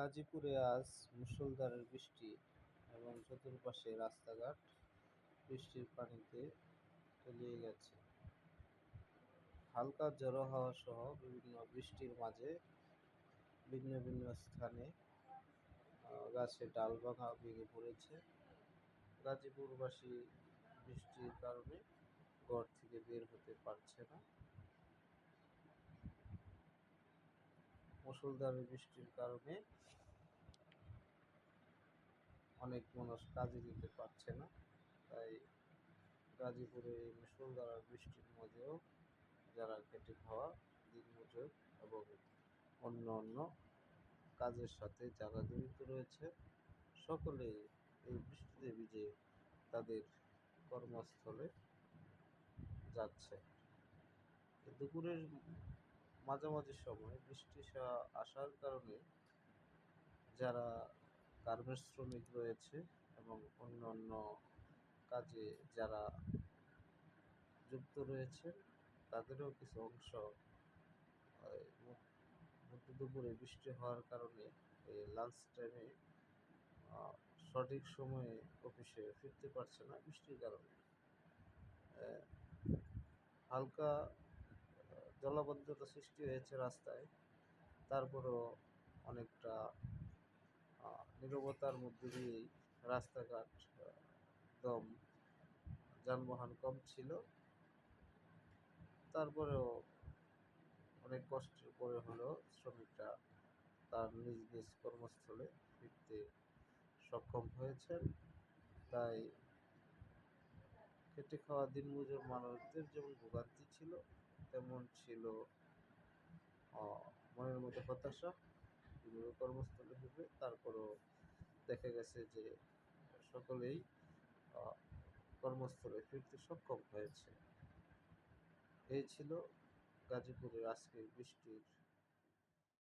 গাজীপুরে আজ মুষলধারে বৃষ্টি এবং চতুর্পাশে রাস্তাঘাট। বৃষ্টির পানিতে তলিয়ে গেছে। হালকা ঝোড়ো হাওয়া সহ বিভিন্ন বৃষ্টির মাঝে ভিন্ন ভিন্ন স্থানে গাছের ডাল ভাঙা ভেঙে পড়েছে। গাজীপুরবাসী বৃষ্টির কারণে ঘর থেকে বের হতে পারছে না। মুষলধারে বৃষ্টির কারণে অনেক মানুষ কাজে যেতে পারছে না। তাই গাজীপুরে এই মুষলধারা বৃষ্টির মধ্যেও যারা খেটে খাওয়া দিনমজুর এবং অন্য অন্য কাজের সাথে যারা জড়িত রয়েছে, সকলে এই বৃষ্টিতে ভিজে তাদের কর্মস্থলে যাচ্ছে। দুপুরের মাঝামাঝি সময় বৃষ্টি আসার কারণে যারা গার্মেন্টস শ্রমিক রয়েছে এবং অন্য অন্য কাজে যারা যুক্ত রয়েছে, তাদেরও কিছু অংশ মধ্য দুপুরে বৃষ্টি হওয়ার কারণে এই লাঞ্চ টাইমে সঠিক সময়ে অফিসে ফিরতে পারছে না বৃষ্টির কারণে। হালকা জলাবদ্ধতা সৃষ্টি হয়েছে রাস্তায়। তারপরেও অনেকটা নীরবতার মধ্যে দিয়েই রাস্তাঘাট একদম যানবাহন কম ছিল। তারপরেও অনেক কষ্টের পরে হলেও শ্রমিকরা তার নিজ নিজ কর্মস্থলে ফিরতে সক্ষম হয়েছেন। তাই খেটে খাওয়া দিনমজুর মানুষদের যেমন ভোগান্তি ছিল তেমন ছিল মনের মধ্যে হতাশা। কীভাবে কর্মস্থলে হবে তারপরও দেখা গেছে যে সকলেই কর্মস্থলে ফিরতে সক্ষম হয়েছে। এই ছিল গাজীপুরের আজকের বৃষ্টির